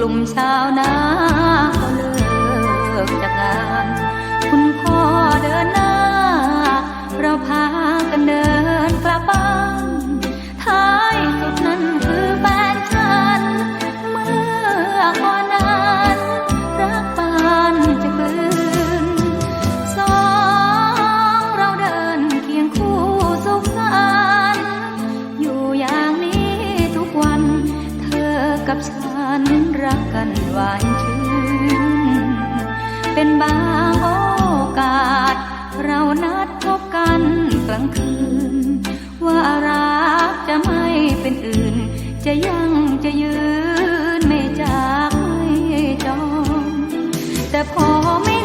กลุ่มชาวนาเขาเลยันรักกันหวานชื่น เป็นบางโอกาส เรานัดพบกันกลางคืน ว่ารักจะไม่เป็นอื่น จะยังจะยืนไม่จากไม่จอง แต่พอไม่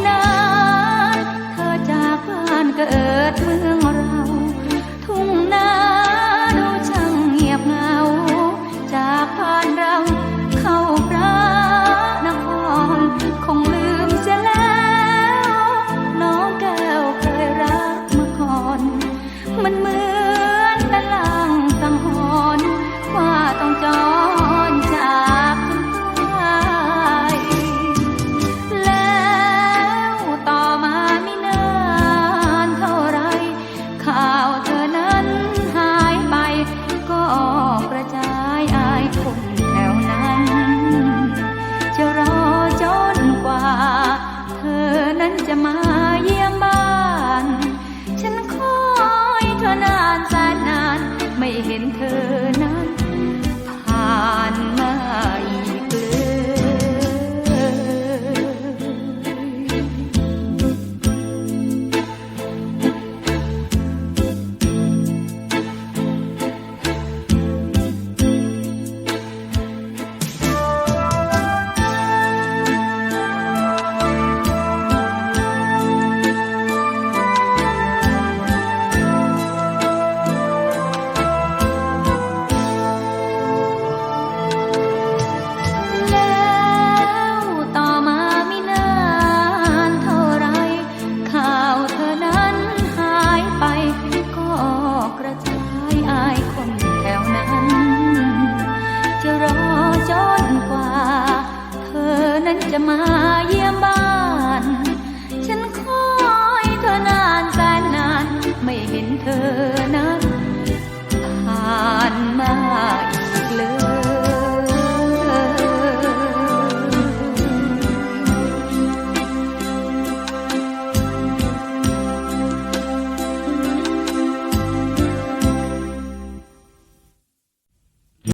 llamar.